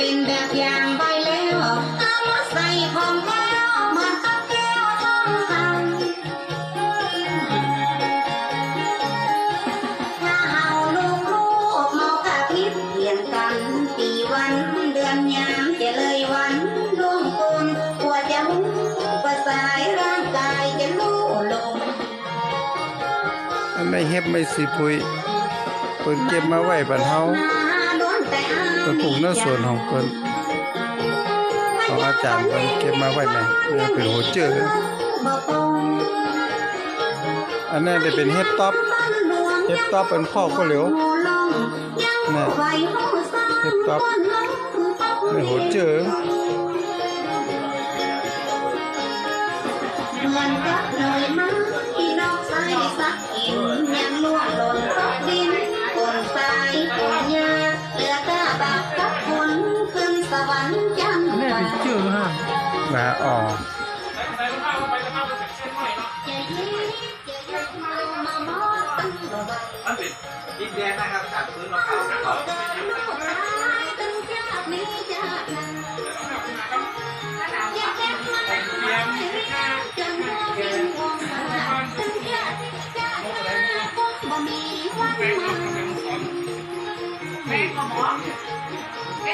เป็นแบบอย่างใบแล้วเอามาใส่ของแก้วมากับแก้วทองคำถ้าเฮาลูกลูกเมากะพิบเพียงกันปีวันเดือนยามจะเลยวันดวงกุลกว่าจะหูประสายร่างกายจะลู่ลงอันไม่เฮ็บไม่สิปุยเพิ่นเก็บมาไว้บัดเฮา เพิ่นปลูกในสวนของคนของอาจารย์คนเก็บมาไว้แม่นี่เป็นโหเจออันนั้นได้เป็นเฮดท็อปเฮดท็อปเป็นพ่อก็เหลวน่เฮดท็อปเป็นโหเจอ นะอ๋อมั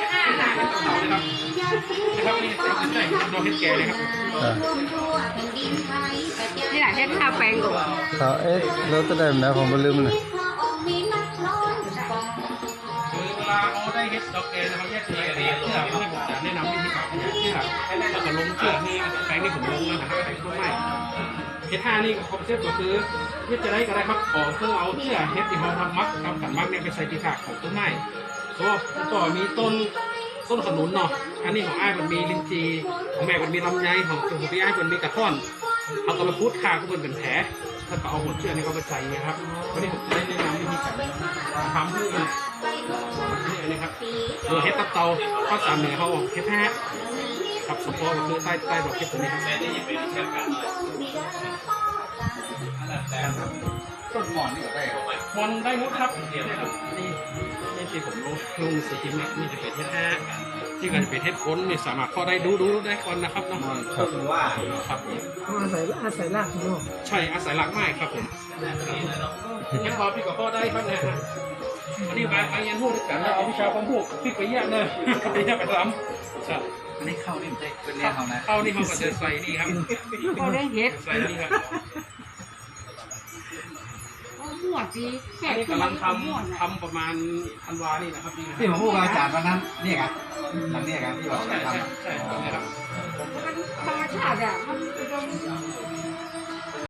นเป็นดินแดนนะครับจากพื้นมะพร้าวเขานะครับนี่เป็นขึ้นได้เราเฮ็ดแก่เลยครับนี่แหละเฮ็ดข้าวแปลงกับเขาเอ๊ะแล้วจะได้นะผมบ่ลืมนะคือเวลาเขาได้เฮ็ดดอกแก่นะครับแยกเชือกเชือกที่ผมจะแนะนำวิธีการเชือกแล้วก็ลงเชือกนี่แปลงที่ผมลงนะครับแปลงต้นไม้เฮ็ดห้านี่คอนเซ็ปต์ก็คือเฮ็ดจะได้ก็ได้ครับขอเพื่อเอาเชือกเฮ็ดที่เขาทำมักทำกันมักเนี่ยไปใส่ที่ถากของต้นไม้ ก็ก็มีต้นต้นขนุนเนาะ อันนี้ของไอ้มันมีลินจีของแม่มันมีลำไยของของพี่อ้มันมีกระท่อน เอากระพุ้ขาก็เป็นแผลถ้าก็เอาหัวเชือกนี่ก็ไปใส่นะครับวันนี้ผมได้แนะนำวิธีการทำเพื่อนี่นนี้ครับโดยเฮ็ดตับเตาข้าวสามเหนือเขาเฮ็ดแพ้ครับสมพอก็คือใต้ใต้ดอกเฮ็ดตัวนี้ครับ ต้นหมอนนี่ก็ได้มอนได้หมดครับนี่ครับนี่นี่ที่ผมลงลงสีทิมเนี่ยนี่จะเป็นเฮ็ดแพ้ที่ก็จะเป็นเฮ็ดพ้นนี่สามารถเข้อได้ดูดูได้ก่อนนะครับเนาะก็คือว่าครับอาศัยอาศัยรากของโลกใช่อาศัยหลักไม้ครับผมเฮ็ดพอพี่กับพ่อได้ครับนะฮะอันนี้ไปไปยันพูดกันแล้วเอาวิชาความพูดพี่ไปแยกเลยไปแยกไปทำครับอันนี้เข้านี่มันจะเป็นเรียนเขานะเข้านี่เขาก็จะใส่นี่ครับเขาได้เฮ็ดใส่นี่ครับ วดสิแขกกำลังทำทำประมาณธันวานี่นะครับพี่นะที่ผมพูดกับอาจารย์วันนั้นเนี่ยครับหลัเนี่ยครับที่บอกใช่ใช่ใช่งนี้ครับธรรมชาติอะมัน